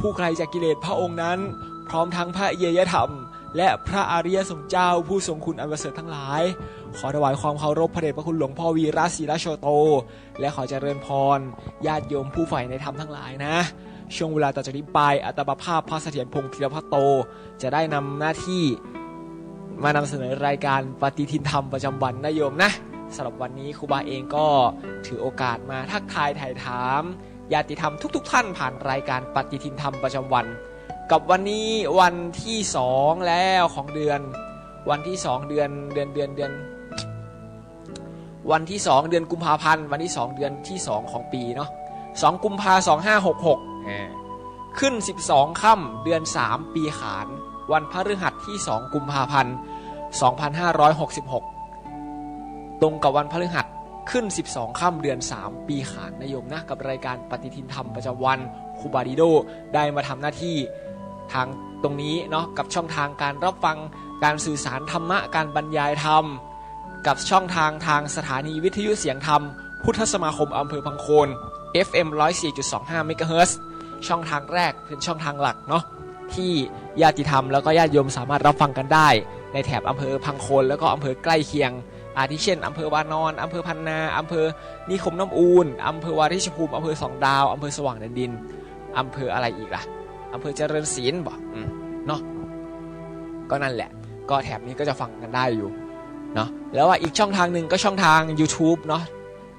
ผู้ไกลจากกิเลสพระองค์นั้น พร้อมทั้งพระเยยธรรม และพระอริยสงฆ์เจ้าผู้ทรงคุณอันประเสริฐทั้งหลาย ขอถวายความเคารพพระเดชพระคุณหลวงพ่อวีระศรีราชโชโต และขอเจริญพรญาติโยมผู้ใฝ่ในธรรมทั้งหลายนะ ช่วงเวลาต่อจากนี้ไปอัตบภาพพระเสถียรพงศ์ธีรพัตโต จะได้นำหน้าที่มานำเสนอรายการปฏิทินธรรมประจำวันนะโยมนะสำหรับวันนี้ครูบาเองก็ถือโอกาสมาทักทายถ่ายถาม ญาติธรรมทุก ๆ ท่านผ่านรายการปฏิทินธรรมประจำวัน กับวันนี้วันที่สองแล้วของเดือน วันที่สองเดือนเดือนเดือนเดือน วันที่สองเดือนกุมภาพันธ์วันที่สองเดือนที่สองของปีเนาะสองกุมภาสองห้าหกหกขึ้น12ค่ำเดือน3ปีขาน วันพฤหัสที่2กุมภาพันธ์2566ตรงกับวันพฤหัส ขึ้น 12 ค่ำเดือน 3 ปีขานนายโยมนะกับรายการปฏิทินธรรมประจำวันคูบาดิโดได้มาทำหน้าที่ทางตรงนี้เนาะกับช่องทางการรับฟังการสื่อสารธรรมะการบรรยายธรรม กับช่องทางทางสถานีวิทยุเสียงธรรม พุทธสมาคมอำเภอพังโคน FM 104.25เมกะเฮิรตซ์ช่องทางแรกเป็นช่องทางหลักเนาะที่ญาติธรรมแล้วก็ญาติโยมสามารถรับฟังกันได้ ในแถบอำเภอพังโคนแล้วก็อำเภอใกล้เคียง อาทิเช่นอำเภอวานอนอำเภอพันนาอำเภอนิคมน้ำอูนอำเภอวาริชภูมิอำเภอสองดาวอำเภอสว่างแดนดินอำเภออะไรอีกล่ะอำเภอเจริญศิลป์บ่เนาะก็นั่นแหละ ก็แถบนี้ก็จะฟังกันได้อยู่เนาะแล้วว่าอีกช่องทางหนึ่งก็ช่องทาง YouTube เนาะ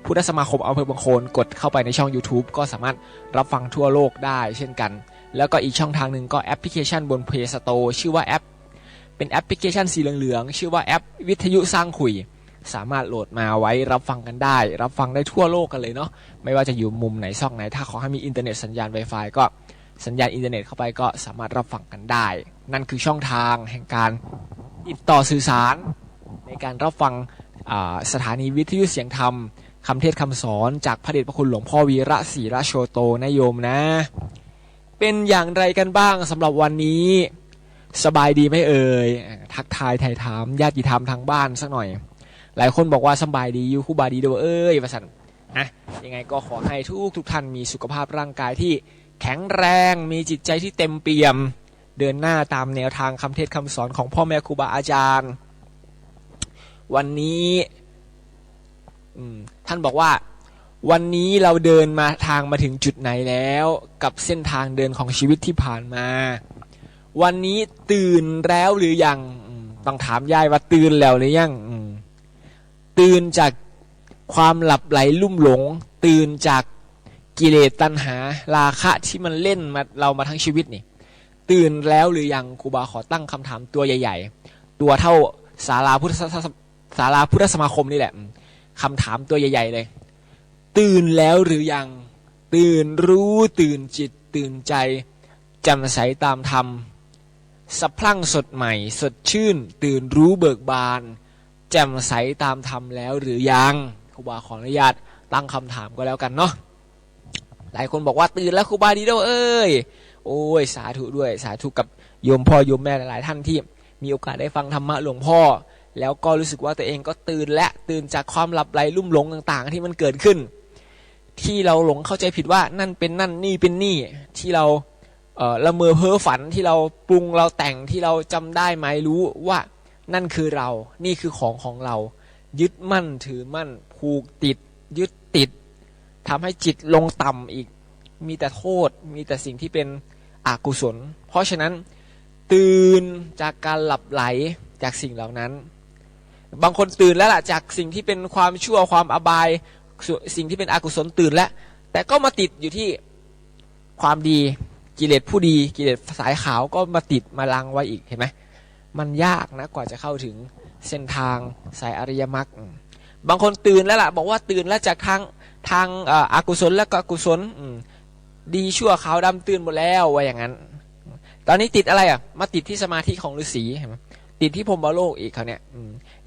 พุทธสมาคมอำเภอบางโคนกดเข้าไปในช่อง YouTube ก็สามารถรับฟังทั่วโลกได้เช่นกัน แล้วก็อีกช่องทางหนึ่งก็แอปพลิเคชันบน Play Store ชื่อว่าแอป เป็นแอปพลิเคชันสีเหลืองๆ ชื่อว่าแอปวิทยุสร้างคุย สามารถโหลดมาไว้รับฟังกันได้ รับฟังได้ทั่วโลกกันเลยเนาะไม่ว่าจะอยู่มุมไหนซอกไหน ถ้าขอให้มีอินเทอร์เน็ตสัญญาณ Wi-Fi ก็สัญญาณอินเทอร์เน็ตเข้าไปก็สามารถรับฟังกันได้ นั่นคือช่องทางแห่งการติดต่อสื่อสาร ในการรับฟังสถานีวิทยุเสียงธรรมคำเทศคำสอนจากพระเดชพระคุณหลวงพ่อวีระศรีราชโชโตนะโยมนะ เป็นอย่างไรกันบ้างสำหรับวันนี้ สบายดีไหมเอ่ย ทักทายถ่ายถามญาติธรรมทางบ้านสักหน่อย หลายคนบอกว่าสบายดีอยู่คู่บาดีเด้อเอ้ยประสันนะยังไงก็ขอให้ทุกทุกท่านมีสุขภาพร่างกายที่แข็งแรงมีจิตใจที่เต็มเปี่ยม เดินหน้าตามแนวทางคำเทศคำสอนของพ่อแม่ครูบาอาจารย์ วันนี้ท่านบอกว่า วันนี้เราเดินมาทางมาถึงจุดไหนแล้ว กับเส้นทางเดินของชีวิตที่ผ่านมา วันนี้ตื่นแล้วหรือยังต้องถามยายว่าตื่นแล้วหรือยังอื ตื่นจากความหลับไหลลุ่มหลง ตื่นจากกิเลสตัณหา ราคะที่มันเล่นมาเรามาทั้งชีวิตนี่ ตื่นแล้วหรือยังครูบาขอตั้งคำถามตัวใหญ่ ๆ ตัวเท่าศาลาพุทธสศาลาพุทธสมาคมนี่แหละอืมคำถามตัวใหญ่ ๆ เลย ตื่นแล้วหรือยัง ตื่นรู้ตื่นจิต ตื่นใจแจำใสตามธรรมสะพรั่งสดใหม่ สดชื่น ตื่นรู้เบิกบาน แจ่มใสตามธรรมแล้วหรือยังครูบาขออนุญาตตั้งคำถามก็แล้วกันเนาะหลายคนบอกว่าตื่นแล้วครูบาดีโดเอ้ยโอ้ยสาธุด้วย สาธุกับโยมพ่อโยมแม่หลาย ๆ ท่านที่มีโอกาสได้ฟังธรรมะหลวงพ่อ แล้วก็รู้สึกว่าตัวเองก็ตื่นและตื่นจากความหลับไหลลุ่มหลงต่าง ๆ ที่มันเกิดขึ้น ที่เราหลงเข้าใจผิดว่านั่นเป็นนั่นนี่เป็นนี่ที่เราเออละเมอเพ้อฝันที่เราปรุงเราแต่งที่เราจำได้ไหมรู้ว่า นั่นคือเรา นี่คือของของเรา ยึดมั่นถือมั่น ผูกติด ยึดติดทำให้จิตลงต่ำอีก มีแต่โทษ มีแต่สิ่งที่เป็นอกุศล เพราะฉะนั้น ตื่นจากการหลับไหลจากสิ่งเหล่านั้น บางคนตื่นแล้วล่ะจากสิ่งที่เป็นความชั่วความอบาย สิ่งที่เป็นอกุศลตื่นแล้ว แต่ก็มาติดอยู่ที่ความดีกิเลสผู้ดีกิเลสสายขาวก็มาติดมาลังไว้อีกเห็นไหม มันยากนะกว่าจะเข้าถึงเส้นทางสายอริยมรรคบางคนตื่นแล้วล่ะ บอกว่าตื่นแล้วจากทางทางอ่ออกุศลและก็กุศลดีชั่วขาวดำตื่นหมดแล้วว่าอย่างนั้น ตอนนี้ติดอะไรอะ มาติดที่สมาธิของฤาษีเห็นไหมติดที่พรมโลกอีกเขาเนี่ย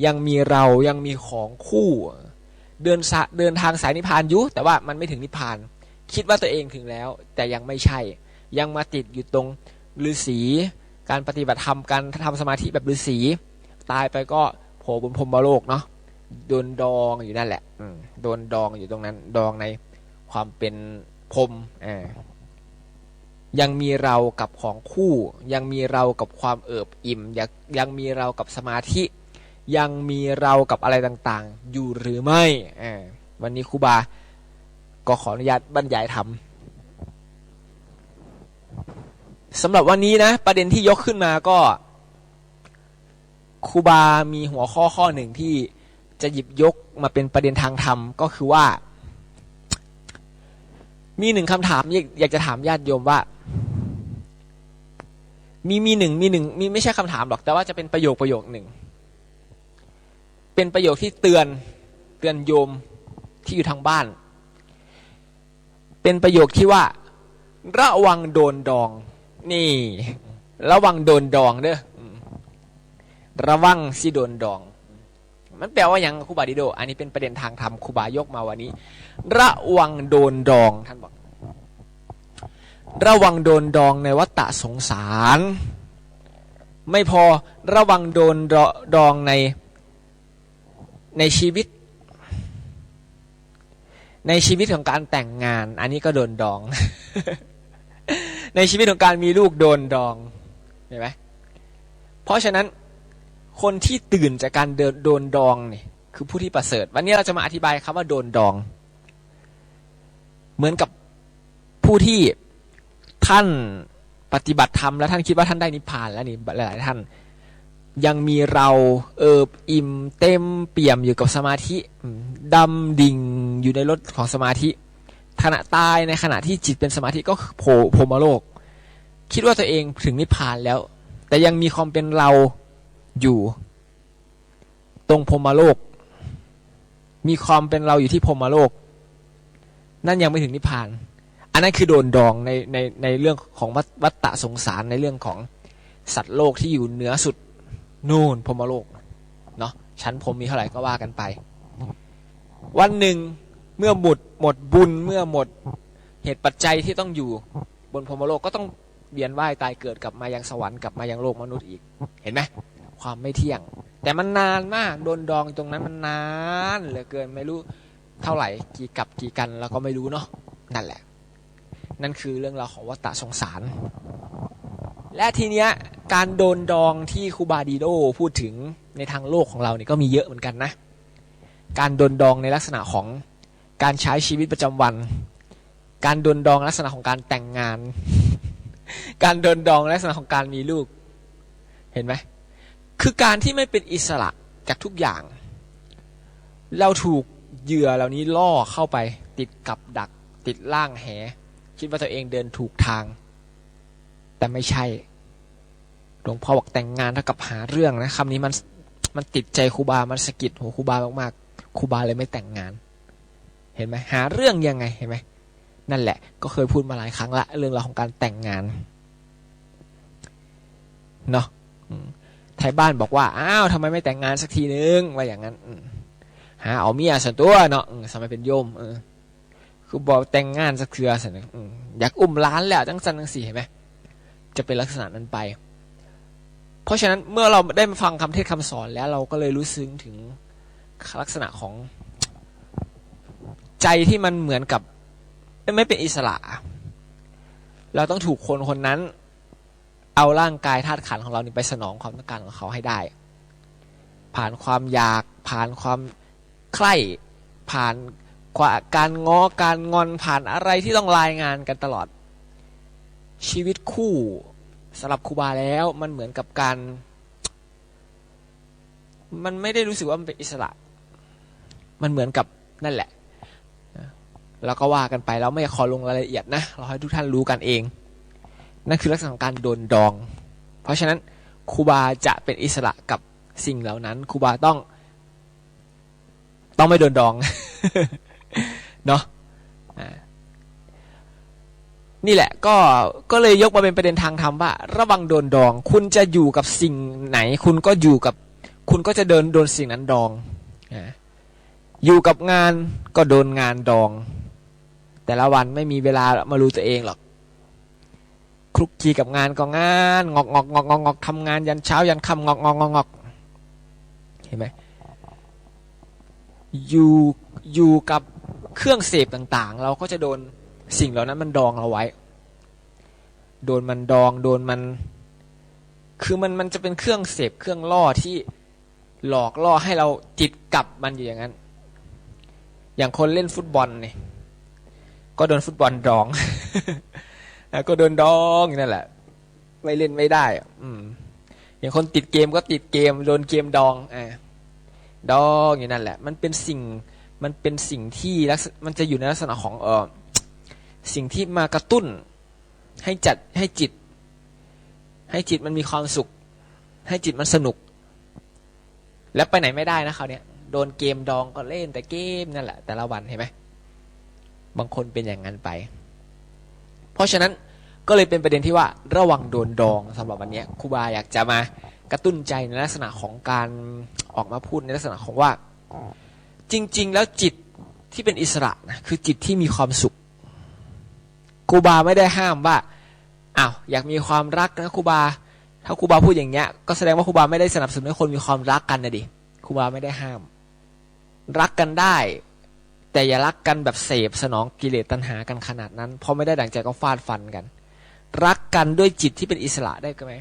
ยังมีเรายังมีของคู่ เดินสะเดินทางสายนิพพานอยุแต่ว่ามันไม่ถึงนิพพาน คิดว่าตัวเองถึงแล้ว แต่ยังไม่ใช่ ยังมาติดอยู่ตรงฤาษี การปฏิบัติธรรมการทำสมาธิแบบฤาษีตายไปก็โผล่บนพรหมโลกเนาะโดนดองอยู่นั่นแหละอืมโดนดองอยู่ตรงนั้น ดองในความเป็นพรหมอ่ายังมีเรากับของคู่ ยังมีเรากับความเอิบอิ่มยังยังมีเรากับสมาธิ ยังมีเรากับอะไรต่างๆ อยู่หรือไม่อ่าวันนี้ครูบาก็ขออนุญาตบรรยายทำ สำหรับวันนี้นะ ประเด็นที่ยกขึ้นมาก็ครูบา มีหัวข้อข้อหนึ่งที่จะหยิบยกมาเป็นประเด็นทางธรรมก็คือว่า มีหนึ่งคำถามอยากจะถามญาติโยมว่า มีมีหนึ่งมีหนึ่งมีไม่ใช่คำถามหรอก แต่ว่าจะเป็นประโยคประโยคหนึ่ง เป็นประโยคที่เตือนเตือนโยมที่อยู่ทางบ้าน เป็นประโยคที่ว่า ระวังโดนดอง นี่ ระวังโดนดองเด้อระวังสิโดนดอง มันแปลว่าอย่างครูบาดิโด อันนี้เป็นประเด็นทางธรรมครูบายกมาวันนี้ ระวังโดนดองท่านบอก ระวังโดนดองในวัฏฏะสงสาร ไม่พอระวังโดนดองในในชีวิต ในชีวิตของการแต่งงาน อันนี้ก็โดนดอง ในชีวิตของการมีลูกโดนดองเห็นไหมเพราะฉะนั้นคนที่ตื่นจากการเดินโดนดองเนี่ยคือผู้ที่ประเสริฐ วันนี้เราจะมาอธิบายคำว่าโดนดอง เหมือนกับผู้ที่ท่านปฏิบัติธรรมแล้วท่านคิดว่าท่านได้นิพพานแล้วนี่หลายๆท่าน ยังมีเราเอิบอิ่มเต็มเปี่ยมอยู่กับสมาธิดำดิ่งอยู่ในรถของสมาธิ ขณะตายในขณะที่จิตเป็นสมาธิก็โผโพรมโลก คิดว่าตัวเองถึงนิพพานแล้ว แต่ยังมีความเป็นเราอยู่ ตรงพรมโลก มีความเป็นเราอยู่ที่พรมโลก นั่นยังไม่ถึงนิพพาน อันนั้นคือโดนดองในในในเรื่องของวัฏวัฏะสงสารในเรื่องของสัตว์โลกที่อยู่เหนือสุดนู่นพรมโลกเนาะชั้นพรมมีเท่าไหร่ก็ว่ากันไป วันหนึ่ง เมื่อหมดหมดบุญเมื่อหมดเหตุปัจจัยที่ต้องอยู่บนพรหมโลกก็ต้องเวียนว่ายตายเกิดกลับมายังสวรรค์กลับมายังโลกมนุษย์อีก เห็นไหมความไม่เที่ยง แต่มันนานมากโดนดองตรงนั้นมันนานเหลือเกินไม่รู้เท่าไหร่กี่กับกี่กันเราก็ไม่รู้เนาะนั่นแหละ นั่นคือเรื่องราวของวัฏฏะสงสาร และทีเนี้ยการโดนดองที่ครูบาดีโดพูดถึงในทางโลกของเราเนี่ยก็มีเยอะเหมือนกันนะ การโดนดองในลักษณะของ การใช้ชีวิตประจำวัน การโดนดองลักษณะของการแต่งงาน การโดนดองลักษณะของการมีลูก เห็นไหมคือการที่ไม่เป็นอิสระจากทุกอย่าง เราถูกเหยื่อเหล่านี้ล่อเข้าไป ติดกับดัก ติดล่างแห คิดว่าตัวเองเดินถูกทาง แต่ไม่ใช่หลวงพ่อบอกแต่งงานเท่ากับหาเรื่องนะคำนี้มันมันติดใจครูบา มันสะกิดหัวครูบามากๆครูบาเลยไม่แต่งงาน เห็นไหมหาเรื่องยังไงเห็นไหมนั่นแหละก็เคยพูดมาหลายครั้งละเรื่องราวของการแต่งงานเนาะไทยบ้านบอกว่าอ้าวทำไมไม่แต่งงานสักทีนึงว่าอย่างนั้นหาเอาเมียส่วนตัวเนาะสมัยเป็นโยมเออคือบอกแต่งงานสักเทือสินอยากอุ้มล้านแล้วจังสันจังสี่เห็นไหมจะเป็นลักษณะนั้นไป เพราะฉะนั้นเมื่อเราได้มาฟังคำเทศคำสอนแล้วเราก็เลยรู้ซึ้งถึงลักษณะของ ใจที่มันเหมือนกับ ไม่เป็นอิสระ เราต้องถูกคนคนนั้น เอาร่างกายธาตุขันของเรานี่ไปสนองความต้องการของเขาให้ได้ ผ่านความอยาก ผ่านความใคร่ผ่านการง้อการงอนผ่านอะไรที่ต้องรายงานกันตลอด ชีวิตคู่สำหรับครูบาแล้วมันเหมือนกับการ มันไม่ได้รู้สึกว่ามันเป็นอิสระ มันเหมือนกับนั่นแหละ แล้วก็ว่ากันไปแล้วไม่ขอลงรายละเอียดนะเราให้ทุกท่านรู้กันเอง นั่นคือลักษณะของการโดนดอง เพราะฉะนั้นครูบาจะเป็นอิสระกับสิ่งเหล่านั้นครูบาต้อง ต้องไม่โดนดองเนาะนี่แหละก็ก็เลยยกมาเป็นประเด็นทางธรรมว่า ระวังโดนดอง คุณจะอยู่กับสิ่งไหน คุณก็อยู่กับ คุณก็จะเดินโดนสิ่งนั้นดองอยู่กับงานก็โดนงานดอง แต่ละวันไม่มีเวลามารู้ตัวเองหรอกคลุกคลีกับงานก็งานงอกงอกงอกงอกงอกทำงานยันเช้ายันค่ำงอกงอกงอกงอกเห็นไหมอยู่อยู่กับเครื่องเสพต่างๆ เราก็จะโดนสิ่งเหล่านั้นมันดองเราไว้ โดนมันดองโดนมัน คือมันมันจะเป็นเครื่องเสพเครื่องล่อที่หลอกล่อให้เราจิตกลับมันอยู่อย่างนั้น อย่างคนเล่นฟุตบอลเนี่ย ก็โดนฟุตบอลดอง ก็โดนดองนั่นแหละ ไม่เล่นไม่ได้ อืม อย่างคนติดเกมก็ติดเกม โดนเกมดองอ่าดองอย่างนั่นแหละ มันเป็นสิ่ง มันเป็นสิ่งที่ลักษมันจะอยู่ในลักษณะของเออสิ่งที่มากระตุ้น ให้จัดให้จิต ให้จิตมันมีความสุข ให้จิตมันสนุก แล้วไปไหนไม่ได้นะเขาวเนี้ยโดนเกมดองก็เล่นแต่เกมนั่นแหละ แต่ละวันเห็นไหม บางคนเป็นอย่างนั้นไป เพราะฉะนั้นก็เลยเป็นประเด็นที่ว่าระวังโดนดองสำหรับวันนี้ครูบาอยากจะมากระตุ้นใจในลักษณะของการออกมาพูดในลักษณะของว่า จริง ๆ แล้วจิตที่เป็นอิสระนะคือจิตที่มีความสุขครูบาไม่ได้ห้ามว่าอ้าวอยากมีความรักนะครูบา ถ้าครูบาพูดอย่างเงี้ย ก็แสดงว่าครูบาไม่ได้สนับสนุนให้คนมีความรักกันนะดิครูบาไม่ได้ห้าม รักกันได้ แต่อย่ารักกันแบบเสพสนองกิเลสตัณหากันขนาดนั้นเพราะไม่ได้ดั่งใจก็ฟาดฟันกัน รักกันด้วยจิตที่เป็นอิสระได้ไหม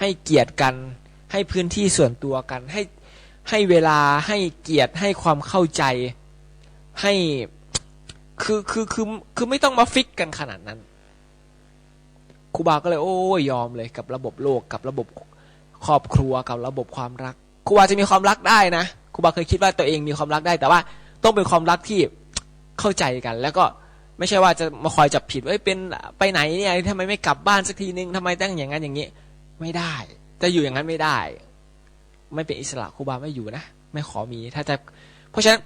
ให้เกียรติกัน ให้พื้นที่ส่วนตัวกัน ให้ให้เวลาให้เกียรติให้ความเข้าใจ ให้คือคือคือคือไม่ต้องมาฟิกกันขนาดนั้นครูบาก็เลย โอ้ยยอมเลยกับระบบโลกกับระบบครอบครัวกับระบบความรักครูบาจะมีความรักได้นะครูบาเคยคิดว่าตัวเองมีความรักได้แต่ว่า ต้องเป็นความรักที่เข้าใจกัน แล้วก็ไม่ใช่ว่าจะมาคอยจับผิดว่าเป็นไปไหนเนี่ยทำไมไม่กลับบ้านสักทีนึงทำไมตั้งอย่างนั้นอย่างนี้ ไม่ได้ จะอยู่อย่างนั้นไม่ได้ ไม่เป็นอิสระครูบาไม่อยู่นะไม่ขอมีถ้าจะ เพราะฉะนั้น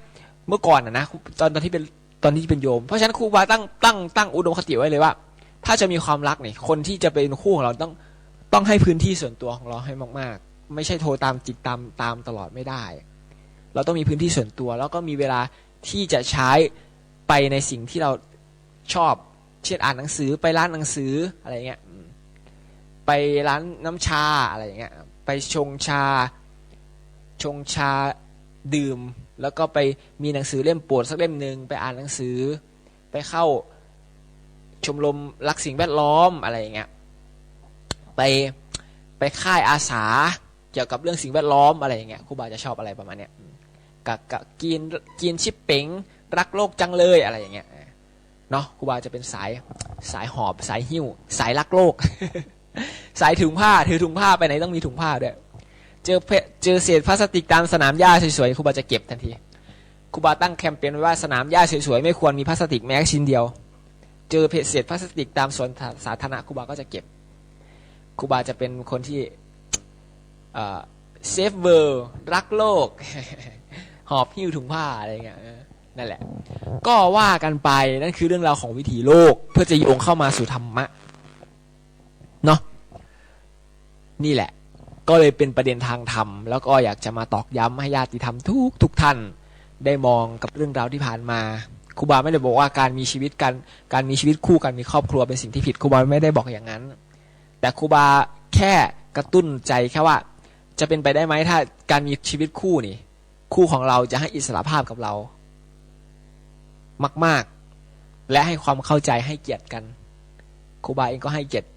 เมื่อก่อนนะนะตอนตอนที่เป็นตอนที่เป็นโยม เพราะฉะนั้นครูบาตั้งตั้งตั้งอุดมคติไว้เลยว่า ถ้าจะมีความรักเนี่ยคนที่จะเป็นคู่ของเราต้องต้องให้พื้นที่ส่วนตัวของเราให้มาก ๆ ไม่ใช่โทรตามจิตตามตามตลอดไม่ได้ เราต้องมีพื้นที่ส่วนตัว แล้วก็มีเวลาที่จะใช้ไปในสิ่งที่เราชอบ เช่นอ่านหนังสือไปร้านหนังสืออะไรเงี้ยไปร้านน้ำชาอะไรอย่างเงี้ยไปชงชา ชงชาดื่ม แล้วก็ไปมีหนังสือเล่มโปรดสักเล่มหนึ่งไปอ่านหนังสือ ไปเข้าชมรมรักสิ่งแวดล้อมอะไรอย่างเงี้ยไปไปค่ายอาสาเกี่ยวกับเรื่องสิ่งแวดล้อมอะไรอย่างเงี้ยครูบาจะชอบอะไรประมาณเนี้ย กับกับกินกินชิปเป๋งรักโลกจังเลยอะไรอย่างเงี้ยเนาะครูบาจะเป็นสายสายหอบสายหิ้ว สายรักโลก สายถุงผ้าถือถุงผ้าไปไหนต้องมีถุงผ้าด้วยเจอเพเจอเศษพลาสติกตามสนามหญ้าสวยๆครูบาจะเก็บทันทีครูบาตั้งแคมเปญไว้ว่าสนามหญ้าสวยๆไม่ควรมีพลาสติกแม้ชิ้นเดียว เจอเศษพลาสติกตามสวนสาธารณะครูบาก็จะเก็บครูบาจะเป็นคนที่เซฟเวิร์รักโลก หอบหิ้วถุงผ้าอะไรเงี้ยนั่นแหละ ก็ว่ากันไปนั่นคือเรื่องราวของวิถีโลก เพื่อจะโยงเข้ามาสู่ธรรมะเนาะนี่แหละ ก็เลยเป็นประเด็นทางธรรม แล้วก็อยากจะมาตอกย้ำให้ญาติธรรมทุกทุกท่านได้มองกับเรื่องราวที่ผ่านมาครูบาไม่ได้บอกว่าการมีชีวิตกันการมีชีวิตคู่กันมีครอบครัวเป็นสิ่งที่ผิดครูบาไม่ได้บอกอย่างนั้น แต่ครูบาแค่กระตุ้นใจแค่ว่า จะเป็นไปได้ไหมถ้าการมีชีวิตคู่นี่ คู่ของเราจะให้อิสระภาพกับเรา มาก ๆ และให้ความเข้าใจให้เกียรติกันครูบาเองก็ให้เกียรติ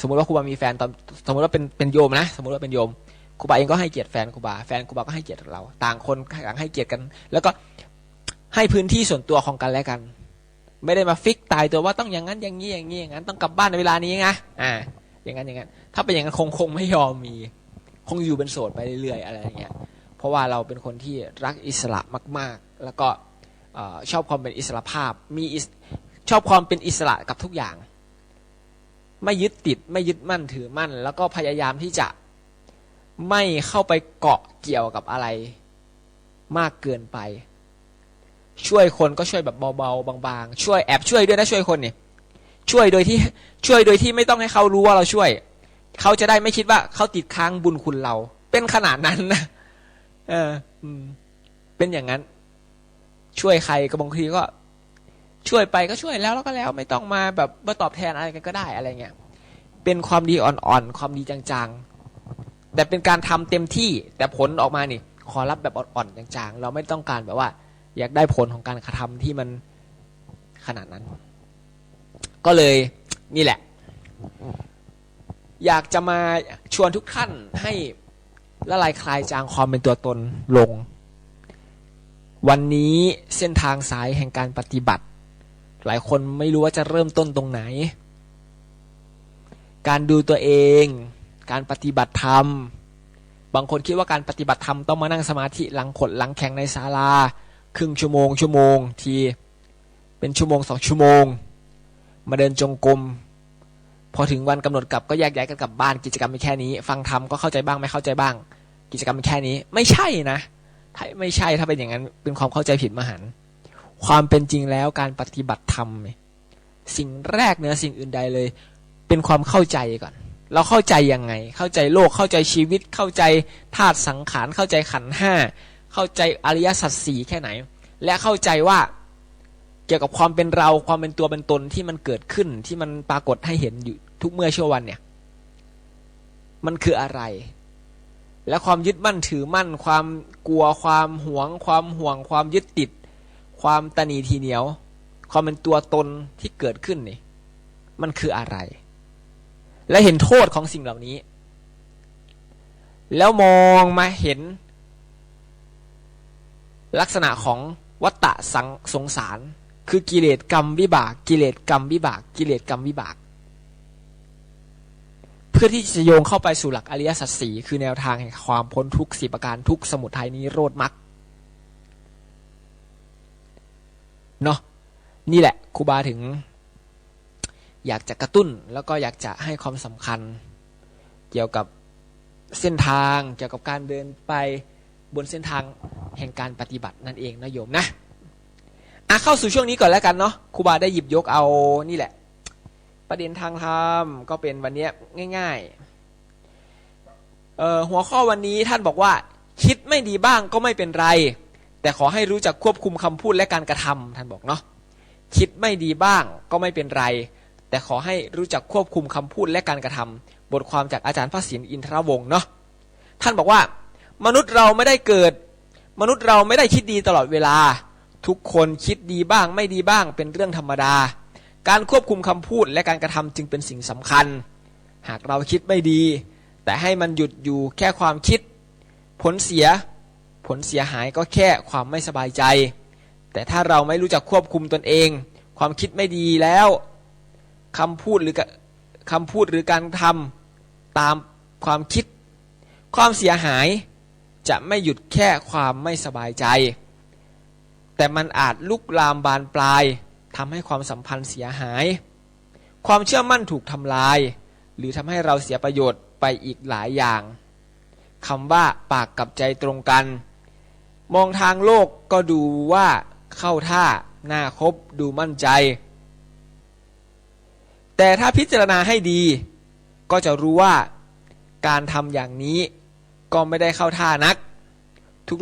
สมมติว่าครูบามีแฟนตอนสมมติว่าเป็นเป็นโยมนะ สมมติว่าเป็นโยมครูบาเองก็ให้เกียรติแฟนครูบาแฟนครูบาก็ให้เกียรติเรา ต่างคนต่างให้เกียรติกัน แล้วก็ให้พื้นที่ส่วนตัวของกันและกัน ไม่ได้มาฟิกตายตัวว่าต้องอย่างนั้นอย่างนี้อย่างนี้อย่างนั้นต้องกลับบ้านในเวลานี้ไงอ่า อย่างนั้นอย่างนั้น ถ้าเป็นอย่างนั้นคงคงไม่ยอมมี คงอยู่เป็นโสดไปเรื่อยๆอะไรอย่างเงี้ย เพราะว่าเราเป็นคนที่รักอิสระมาก ๆ แล้วก็ชอบความเป็นอิสระภาพมีชอบความเป็นอิสระกับทุกอย่าง ไม่ยึดติดไม่ยึดมั่นถือมั่น แล้วก็พยายามที่จะไม่เข้าไปเกาะเกี่ยวกับอะไรมากเกินไป ช่วยคนก็ช่วยแบบเบาๆบางๆ ช่วยแอบช่วยด้วยนะช่วยคนเนี่ยช่วยโดยที่ช่วยโดยที่ไม่ต้องให้เขารู้ว่าเราช่วย เขาจะได้ไม่คิดว่าเขาติดค้างบุญคุณเรา เป็นขนาดนั้นนะ เออ อืม เป็นอย่างนั้น ช่วยใครก็บางทีก็ ช่วยไปก็ช่วยแล้วแล้วก็แล้ว ไม่ต้องมาแบบมาตอบแทนอะไรกันก็ได้อะไรเงี้ยเป็นความดีอ่อนๆความดีจางๆ แต่เป็นการทำเต็มที่ แต่ผลออกมานี่ขอรับแบบอ่อนๆจางๆ เราไม่ต้องการแบบว่า อยากได้ผลของการกระทำที่มันขนาดนั้น ก็เลยนี่แหละ อยากจะมาชวนทุกท่านให้ ละลายคลายจางความเป็นตัวตนลง วันนี้เส้นทางสายแห่งการปฏิบัติ หลายคนไม่รู้ว่าจะเริ่มต้นตรงไหน การดูตัวเอง การปฏิบัติธรรม บางคนคิดว่าการปฏิบัติธรรมต้องมานั่งสมาธิหลังขดหลังแข็งในศาลา ครึ่งชั่วโมงชั่วโมงที เป็นชั่วโมงสองชั่วโมง มาเดินจงกรม พอถึงวันกำหนดกลับก็แยกย้ายกันกลับบ้านกิจกรรมมีแค่นี้ ฟังธรรมก็เข้าใจบ้างไม่เข้าใจบ้าง กิจกรรมมีแค่นี้ ไม่ใช่นะถ้าไม่ใช่ถ้าเป็นอย่างนั้นเป็นความเข้าใจผิดมหันความเป็นจริงแล้วการปฏิบัติธรรมสิ่งแรกเหนือสิ่งอื่นใดเลย เป็นความเข้าใจก่อน เราเข้าใจยังไง เข้าใจโลกเข้าใจชีวิต เข้าใจธาตุสังขารเข้าใจขันห้าเข้าใจอริยสัจสี่แค่ไหน และเข้าใจว่าเกี่ยวกับความเป็นเราความเป็นตัวเป็นตนที่มันเกิดขึ้นที่มันปรากฏให้เห็นอยู่ ทุกเมื่อชั่ววันเนี่ย มันคืออะไร และความยึดมั่นถือมั่น ความกลัวความหวง ความห่วง ความยึดติด ความตนีทีเหนียว ความเป็นตัวตนที่เกิดขึ้นนี่ มันคืออะไร และเห็นโทษของสิ่งเหล่านี้ แล้วมองมาเห็น ลักษณะของวัตตะสังสงสาร คือกิเลสกรรมวิบาก กิเลสกรรมวิบาก กิเลสกรรมวิบาก พื่อที่จะโยงเข้าไปสู่หลักอริยสัจสีคือแนวทางแห่งความพ้นทุกข์สี่ประการทุกสมุทัยนี้โรดมรรคเนาะนี่แหละครูบาถึง อยากจะกระตุ้นแล้วก็อยากจะให้ความสำคัญ เกี่ยวกับเส้นทางเกี่ยวกับการเดินไปบนเส้นทางแห่งการปฏิบัตินั่นเองนะโยมนะอะเข้าสู่ช่วงนี้ก่อนแล้วกันเนาะครูบาได้หยิบยกเอานี่แหละ ประเด็นทางธรรมก็เป็นวันนี้ง่ายๆเอ่อหัวข้อวันนี้ท่านบอกว่า คิดไม่ดีบ้างก็ไม่เป็นไร แต่ขอให้รู้จักควบคุมคำพูดและการกระทำท่านบอกเนาะคิดไม่ดีบ้างก็ไม่เป็นไร แต่ขอให้รู้จักควบคุมคำพูดและการกระทำบทความจากอาจารย์พระศิลป์อินทรวงศ์เนาะท่านบอกว่า มนุษย์เราไม่ได้เกิด มนุษย์เราไม่ได้คิดดีตลอดเวลา ทุกคนคิดดีบ้างไม่ดีบ้างเป็นเรื่องธรรมดา การควบคุมคำพูดและการกระทำจึงเป็นสิ่งสำคัญ หากเราคิดไม่ดี แต่ให้มันหยุดอยู่แค่ความคิด ผลเสีย ผลเสียหายก็แค่ความไม่สบายใจ แต่ถ้าเราไม่รู้จักควบคุมตนเอง ความคิดไม่ดีแล้วคำพูดหรือคำพูดหรือการทำตามความคิด ความเสียหายจะไม่หยุดแค่ความไม่สบายใจ แต่มันอาจลุกลามบานปลาย ทำให้ความสัมพันธ์เสียหาย ความเชื่อมั่นถูกทำลาย หรือทำให้เราเสียประโยชน์ไปอีกหลายอย่างคำว่าปากกับใจตรงกัน มองทางโลกก็ดูว่าเข้าท่าหน้าคบดูมั่นใจ แต่ถ้าพิจารณาให้ดี ก็จะรู้ว่าการทำอย่างนี้ก็ไม่ได้เข้าท่านัก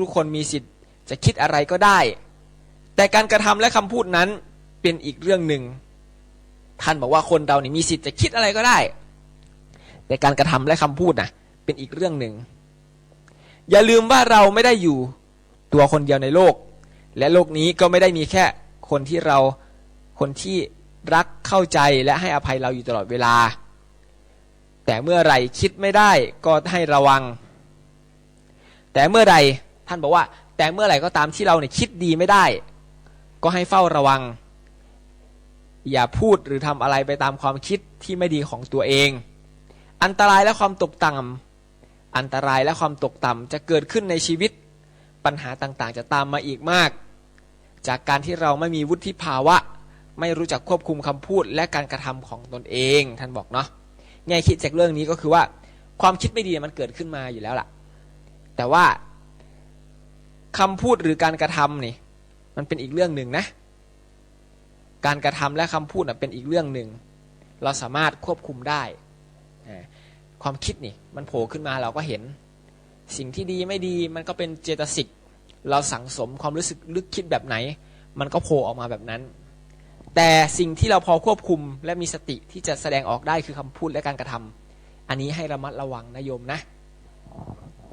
ทุกๆคนมีสิทธิ์จะคิดอะไรก็ได้ แต่การกระทำและคำพูดนั้น เป็นอีกเรื่องหนึ่งท่านบอกว่าคนเรานี่มีสิทธิ์จะคิดอะไรก็ได้ แต่การกระทำและคำพูดนะเป็นอีกเรื่องหนึ่ง อย่าลืมว่าเราไม่ได้อยู่ตัวคนเดียวในโลก และโลกนี้ก็ไม่ได้มีแค่คนที่เราคนที่รักเข้าใจและให้อภัยเราอยู่ตลอดเวลา แต่เมื่อไรคิดไม่ได้ก็ให้ระวัง แต่เมื่อใดท่านบอกว่า แต่เมื่อไหร่ก็ตามที่เราเนี่ยคิดดีไม่ได้ ก็ให้เฝ้าระวัง อย่าพูดหรือทำอะไรไปตามความคิดที่ไม่ดีของตัวเอง อันตรายและความตกต่ำอันตรายและความตกต่ำจะเกิดขึ้นในชีวิต ปัญหาต่างๆ จะตามมาอีกมาก จากการที่เราไม่มีวุฒิภาวะ ไม่รู้จักควบคุมคำพูดและการกระทำของตนเอง ท่านบอกเนาะแง่คิดจากเรื่องนี้ก็คือว่า ความคิดไม่ดีมันเกิดขึ้นมาอยู่แล้วล่ะ แต่ว่าคำพูดหรือการกระทำนี่มันเป็นอีกเรื่องหนึ่งนะ การกระทำและคำพูดเป็นอีกเรื่องหนึ่ง เราสามารถควบคุมได้ความคิดนี่มันโผล่ขึ้นมาเราก็เห็น สิ่งที่ดีไม่ดีมันก็เป็นเจตสิก เราสั่งสมความรู้สึกลึกคิดแบบไหน มันก็โผล่ออกมาแบบนั้น แต่สิ่งที่เราพอควบคุมและมีสติที่จะแสดงออกได้คือคำพูดและการกระทำอันนี้ให้ระมัดระวังนะโยมนะ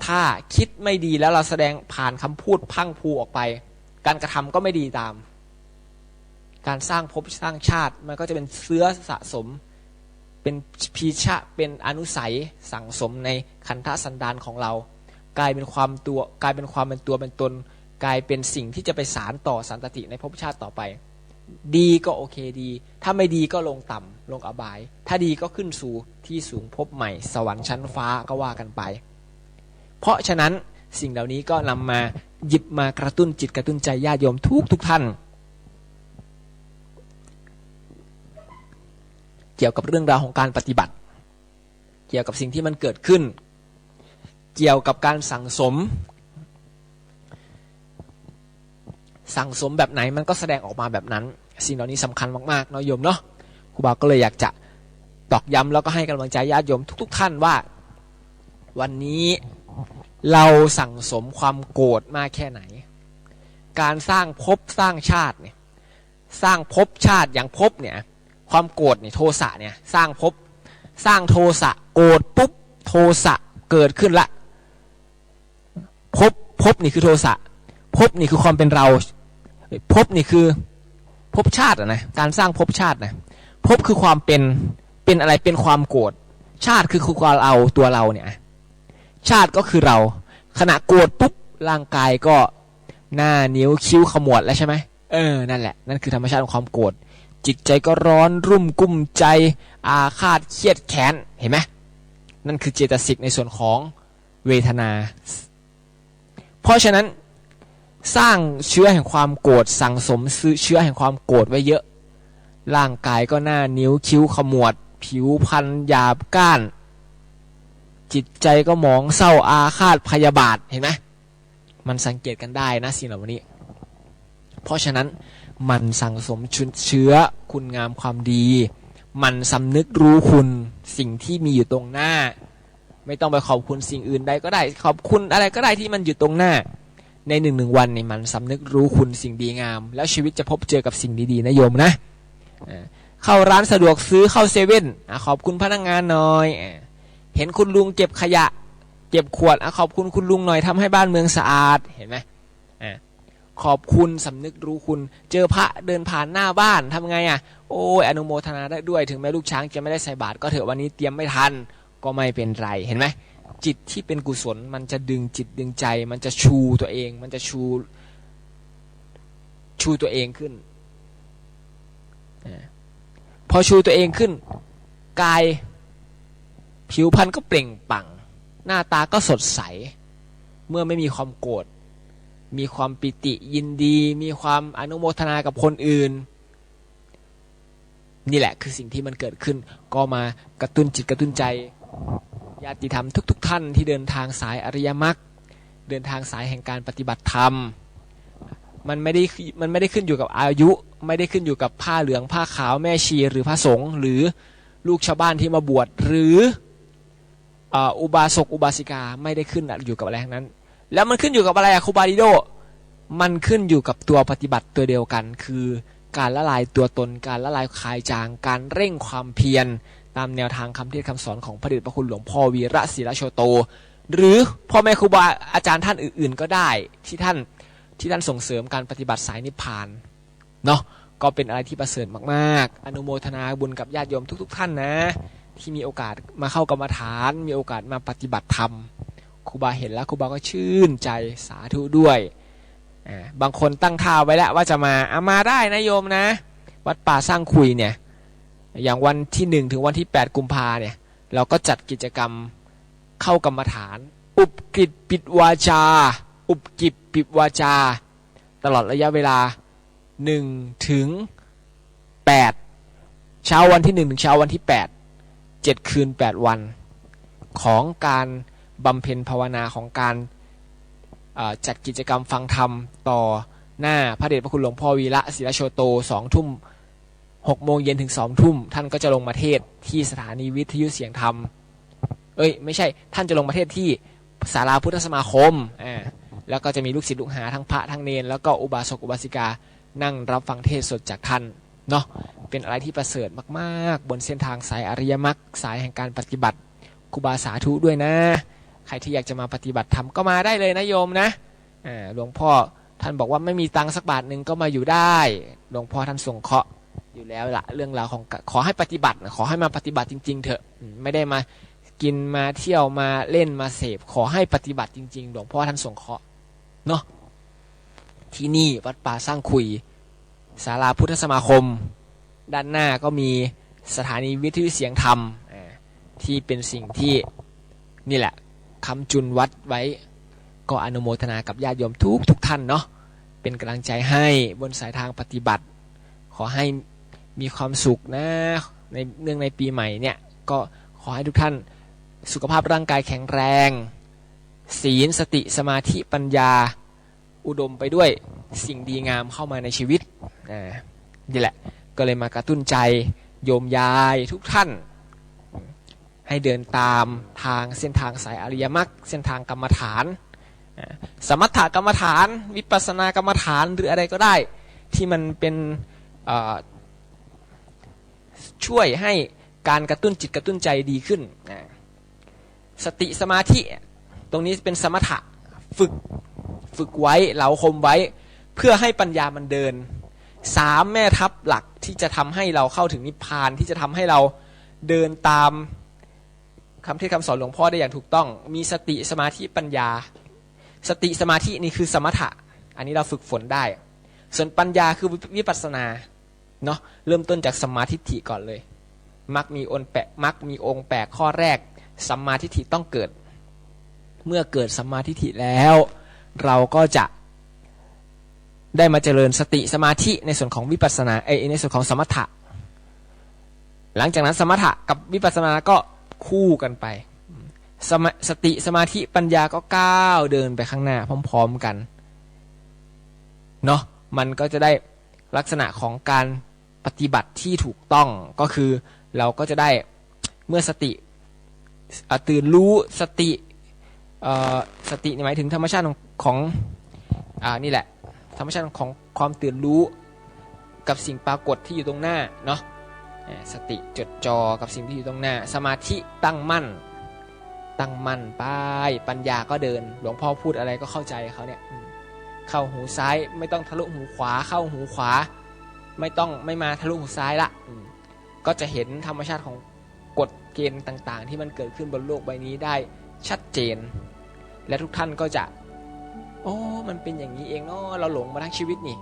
ถ้าคิดไม่ดีแล้วเราแสดงผ่านคำพูดพังพูออกไป การกระทำก็ไม่ดีตาม การสร้างภพสร้างชาติ มันก็จะเป็นเสื้อสะสม เป็นพีชะเป็นอนุสัยสั่งสมในคันธสันดานของเรา กลายเป็นความตัวกลายเป็นความเป็นตัวเป็นตน กลายเป็นสิ่งที่จะไปสารต่อสันตติในภพชาติต่อไป ดีก็โอเคดี ถ้าไม่ดีก็ลงต่ำลงอบาย ถ้าดีก็ขึ้นสู่ที่สูงพบใหม่ สวรรค์ชั้นฟ้าก็ว่ากันไป เพราะฉะนั้นสิ่งเหล่านี้ก็นำมาหยิบมากระตุ้นจิตกระตุ้นใจญาติโยมทุกทุกท่าน เกี่ยวกับเรื่องราวของการปฏิบัติ เกี่ยวกับสิ่งที่มันเกิดขึ้น เกี่ยวกับการสั่งสม สั่งสมแบบไหนมันก็แสดงออกมาแบบนั้น สิ่งเหล่านี้สำคัญมากๆเนาะโยมเนาะครูบาก็เลยอยากจะตอกย้ำแล้วก็ให้กำลังใจญาติโยมทุก ๆ ท่านว่า วันนี้เราสั่งสมความโกรธมากแค่ไหน การสร้างภพสร้างชาติเนี่ยสร้างภพชาติอย่างภพเนี่ย ความโกรธเนี่ยโทสะเนี่ยสร้างภพสร้างโทสะโกรธปุ๊บโทสะเกิดขึ้นละภพภพนี่คือโทสะภพนี่คือความเป็นเราภพนี่คือภพชาตินะการสร้างภพชาตินะภพคือความเป็นเป็นอะไรเป็นความโกรธชาติคือคือความเราตัวเราเนี่ยชาติก็คือเราขณะโกรธปุ๊บร่างกายก็หน้านิ้วคิ้วขมวดแล้วใช่ไหมเออนั่นแหละนั่นคือธรรมชาติของความโกรธ จิตใจก็ร้อนรุ่มกุ้มใจ อาฆาตเครียดแค้นเห็นไหมนั่นคือเจตสิกในส่วนของเวทนา เพราะฉะนั้นสร้างเชื้อแห่งความโกรธสั่งสมซื้อเชื้อแห่งความโกรธไว้เยอะ ร่างกายก็หน้านิ้วคิ้วขมวด ผิวพรรณหยาบก้าน จิตใจก็หมองเศร้าอาฆาตพยาบาทเห็นไหมมันสังเกตกันได้นะสิ่งเหล่านี้ เพราะฉะนั้น มันสั่งสมชุนเชื้อคุณงามความดี มันสำนึกรู้คุณสิ่งที่มีอยู่ตรงหน้า ไม่ต้องไปขอบคุณสิ่งอื่นใดก็ได้ ขอบคุณอะไรก็ได้ที่มันอยู่ตรงหน้า ในหนึ่งหนึ่งวันนี่มันสำนึกรู้คุณสิ่งดีงาม แล้วชีวิตจะพบเจอกับสิ่งดีๆนะโยมนะเข้าร้านสะดวกซื้อเข้าเซเว่นขอบคุณพนักงานหน่อยเห็นคุณลุงเก็บขยะ เก็บขวดขอบคุณคุณลุงหน่อยทำให้บ้านเมืองสะอาดเห็นไหม ขอบคุณสำนึกรู้คุณ เจอพระเดินผ่านหน้าบ้านทำไงอะ โอ้ยอนุโมทนาได้ด้วยถึงแม้ลูกช้างจะไม่ได้ใส่บาตรก็เถอะวันนี้เตรียมไม่ทันก็ไม่เป็นไรเห็นไหมจิตที่เป็นกุศลมันจะดึงจิตดึงใจ มันจะชูตัวเอง มันจะชูชูตัวเองขึ้น พอชูตัวเองขึ้น กายผิวพรรณก็เปล่งปลั่งหน้าตาก็สดใส เมื่อไม่มีความโกรธ มีความปิติยินดี มีความอนุโมทนากับคนอื่น นี่แหละคือสิ่งที่มันเกิดขึ้น ก็มากระตุ้นจิตกระตุ้นใจ ญาติธรรมทุกๆท่านที่เดินทางสายอริยมรรคเดินทางสายแห่งการปฏิบัติธรรม มันไม่ได้มันไม่ได้ขึ้นอยู่กับอายุ ไม่ได้ขึ้นอยู่กับผ้าเหลืองผ้าขาวแม่ชีหรือพระสงฆ์หรือลูกชาวบ้านที่มาบวชหรืออุบาสกอุบาสิกาไม่ได้ขึ้นอยู่กับอะไรทั้งนั้น แล้วมันขึ้นอยู่กับอะไรอะครูบาดิโด มันขึ้นอยู่กับตัวปฏิบัติตัวเดียวกัน คือการละลายตัวตน การละลายคลายจาง การเร่งความเพียร ตามแนวทางคำเทศคำสอนของพระเดชพระคุณหลวงพ่อวีระศิลโชโต หรือพ่อแม่ครูบาอาจารย์ท่านอื่นๆ ก็ได้ที่ท่านที่ท่านส่งเสริมการปฏิบัติสายนิพพานเนาะก็เป็นอะไรที่ประเสริฐมากๆ อนุโมทนาบุญกับญาติโยมทุก ๆ ท่านนะ ที่มีโอกาสมาเข้ากรรมฐาน มีโอกาสมาปฏิบัติธรรม รูบาเห็นแล้วครูบาก็ชื่นใจสาธุด้วยบางคนตั้งท่าไว้แล้วว่าจะมาเอามาได้นะโยมนะ วัดป่าสร้างคุยเนี่ยอย่างวันที่หนึ่งถึงวันที่ 8 กุมภาเนี่ยเราก็จัดกิจกรรมเข้ากรรมฐาน อุปกิจปิดวาจา อุปกิจปิดวาจา ตลอดระยะเวลา1ถึง8เช้าวันที่ 1 ถึงเช้าวันที่ 8 7 คืน 8 วันของการ บำเพ็ญภาวนาของการจัดกิจกรรมฟังธรรมต่อหน้าพระเดชพระคุณหลวงพ่อวีระศิลโชโตสองทุ่มหกโมงเย็นถึงสองทุ่มท่านก็จะลงมาเทศที่สถานีวิทยุเสียงธรรม เอ้ยไม่ใช่ท่านจะลงมาเทศที่ศาลาพุทธสมาคมอ่าแล้วก็จะมีลูกศิษย์ลูกหาทั้งพระทั้งเนนแล้วก็อุบาสกอุบาสิกานั่งรับฟังเทศสดจากท่านเนาะเป็นอะไรที่ประเสริฐมาก ๆ บนเส้นทางสายอริยมรรคสายแห่งการปฏิบัติครูบาสาธุด้วยนะ ใครที่อยากจะมาปฏิบัติธรรมก็มาได้เลยนะโยมนะหลวงพ่อท่านบอกว่าไม่มีตังค์สักบาทหนึ่งก็มาอยู่ได้ หลวงพ่อท่านส่งเคาะอยู่แล้วละเรื่องราวของขอให้ปฏิบัติ ขอให้มาปฏิบัติจริง ๆ เถอะไม่ได้มากินมาเที่ยวมาเล่นมาเสพ ขอให้ปฏิบัติจริง ๆ หลวงพ่อท่านส่งเคาะเนาะที่นี่วัดป่าสร้างคุยศาลาพุทธสมาคม ด้านหน้าก็มีสถานีวิทยุเสียงธรรมที่เป็นสิ่งที่นี่แหละ คำจุนวัดไว้ ก็อนุโมทนากับญาติโยมทุกทุกท่านเนาะเป็นกำลังใจให้บนสายทางปฏิบัติ ขอให้มีความสุขนะในเนื่องในปีใหม่เนี่ยก็ขอให้ทุกท่านสุขภาพร่างกายแข็งแรง ศีลสติสมาธิปัญญา อุดมไปด้วยสิ่งดีงามเข้ามาในชีวิตนี่แหละก็เลยมากระตุ้นใจโยมยายทุกท่าน ให้เดินตามทางเส้นทางสายอริยมรรคเส้นทางกรรมฐาน สมถกรรมฐาน วิปัสสนากรรมฐานหรืออะไรก็ได้ ที่มันเป็นช่วยให้การกระตุ้นจิตกระตุ้นใจดีขึ้น สติสมาธิตรงนี้เป็นสมถะฝึกฝึกไว้เหลาคมไว้ เพื่อให้ปัญญามันเดินสามแม่ทัพหลักที่จะทำให้เราเข้าถึงนิพพานที่จะทำให้เราเดินตาม คำเทศน์คำสอนหลวงพ่อได้อย่างถูกต้อง มีสติสมาธิปัญญา สติสมาธินี่คือสมถะ อันนี้เราฝึกฝนได้ ส่วนปัญญาคือวิปัสสนาเนาะเริ่มต้นจากสมาทิฐิก่อนเลยมักมีองค์แปะมักมีองค์แปดข้อแรกสัมมาทิฏฐิต้องเกิด เมื่อเกิดสัมมาทิฏฐิแล้ว เราก็จะได้มาเจริญสติสมาธิในส่วนของวิปัสสนาเอในส่วนของสมถะ หลังจากนั้นสมถะกับวิปัสสนาก็ คู่กันไปสสติสมาธิปัญญาก็ก้าวเดินไปข้างหน้าพร้อม ๆกันเนาะมันก็จะได้ลักษณะของการปฏิบัติที่ถูกต้องก็คือเราก็จะได้เมื่อสติตื่นรู้สติสติหมายถึงธรรมชาติของของอนี่แหละ ธรรมชาติของความตื่นรู้กับสิ่งปรากฏที่อยู่ตรงหน้าเนาะ สติจดจอกับสิ่งที่อยู่ตรงหน้า สมาธิตั้งมั่น ตั้งมั่นไป ปัญญาก็เดิน หลวงพ่อพูดอะไรก็เข้าใจเขาเนี่ย เข้าหูซ้ายไม่ต้องทะลุหูขวา เข้าหูขวา ไม่ต้องไม่มาทะลุหูซ้ายละ ก็จะเห็นธรรมชาติของกฎเกณฑ์ต่าง ๆ ที่มันเกิดขึ้นบนโลกใบนี้ได้ชัดเจน และทุกท่านก็จะ โอ้ มันเป็นอย่างนี้เองเนาะเราหลงมาทั้งชีวิตนี่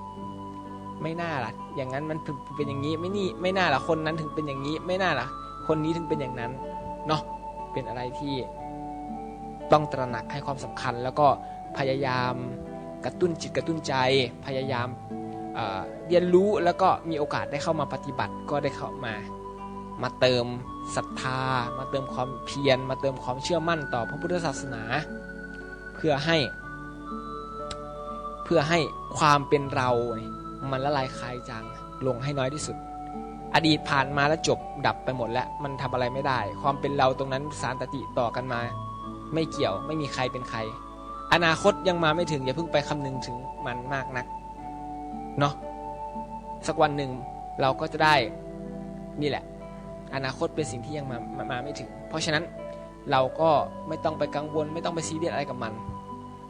ไม่น่าล่ะ อย่างนั้นมันเป็นอย่างนี้ไม่นี่ไม่น่าล่ะคนนั้นถึงเป็นอย่างนี้ไม่น่าล่ะ คนนี้ถึงเป็นอย่างนั้นเนาะเป็นอะไรที่ต้องตระหนักให้ความสำคัญ แล้วก็พยายามกระตุ้นจิตกระตุ้นใจ พยายามเอ่อเรียนรู้แล้วก็มีโอกาสได้เข้ามาปฏิบัติก็ได้เข้ามา มาเติมศรัทธา มาเติมความเพียร มาเติมความเชื่อมั่นต่อพระพุทธศาสนา เพื่อให้ เพื่อให้ความเป็นเราเนี่ย มันละลายคลายจางลงให้น้อยที่สุด อดีตผ่านมาแล้วจบดับไปหมดแล้วมันทำอะไรไม่ได้ ความเป็นเราตรงนั้นสารตติต่อกันมา ไม่เกี่ยวไม่มีใครเป็นใคร อนาคตยังมาไม่ถึงอย่าเพิ่งไปคำนึงถึงมันมากนักเนาะสักวันหนึ่งเราก็จะได้นี่แหละ อนาคตเป็นสิ่งที่ยังมามามาไม่ถึง เพราะฉะนั้นเราก็ไม่ต้องไปกังวล ไม่ต้องไปซีเรียสอะไรกับมัน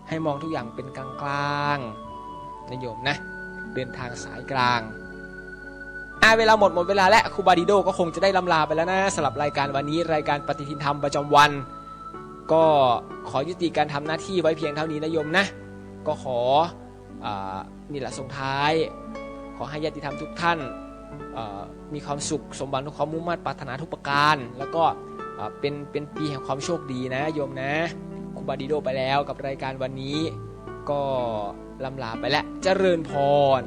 ให้มองทุกอย่างเป็นกลางกลางๆนะโยมนะ เดินทางสายกลางอ่าเวลาหมดหมดเวลาและครูบาดิโดก็คงจะได้ลำลาไปแล้วนะสำหรับรายการวันนี้รายการปฏิทินธรรมประจำวัน ก็ขอยุติการทำหน้าที่ไว้เพียงเท่านี้นะโยมนะ ก็ขออานี่แหละส่งท้าย ขอให้ญาติธรรมทุกท่านอ่อมีความสุขสมบัติทุกความมุ่งมั่นปรารถนาทุกประการ แล้วก็เอ่อเป็นเป็นปีแห่งความโชคดีนะโยมนะครูบาดิโดไปแล้วกับรายการวันนี้ก็ ลำลาไปแล้วเจริญพร